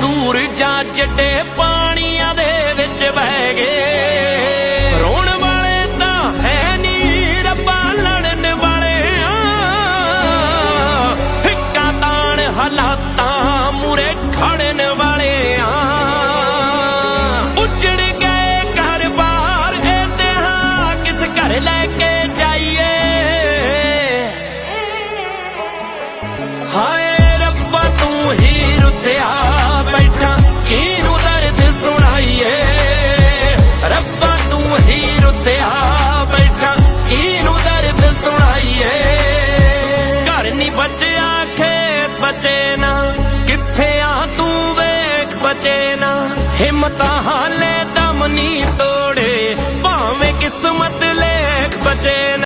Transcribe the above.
ਸੂਰਜਾਂ ਜੱਡੇ ਪਾਣੀਆਂ ਦੇ ਵਿੱਚ ਬਹਿ ਗਏ। ਤਾਂ ਲੜਨ ਵਾਲੇ ਫਿੱਕਾ ਤਾਣ ਹਾਲਾਤਾਂ ਮੂਰੇ ਖੜਨ ਵਾਲੇ ਆ ਉੱਜੜ ਗਏ ਘਰ ਬਾਰ ਇਹਦੇ ਹਾਂ ਕਿਸ ਘਰ ਲੈ ਕੇ ਜਾਈਏ। ਹਾਏ ਬਚੇ ਨਾ। ਕਿੱਥੇ ਆ ਤੂੰ ਵੇਖ ਬਚੇ ਨਾ। ਹਿੰਮਤਾਂ ਹਾਲੇ ਦਮ ਨਹੀਂ ਤੋੜੇ। ਭਾਵੇਂ ਕਿਸਮਤ ਲੇਖ ਬਚੇ ਨਾ।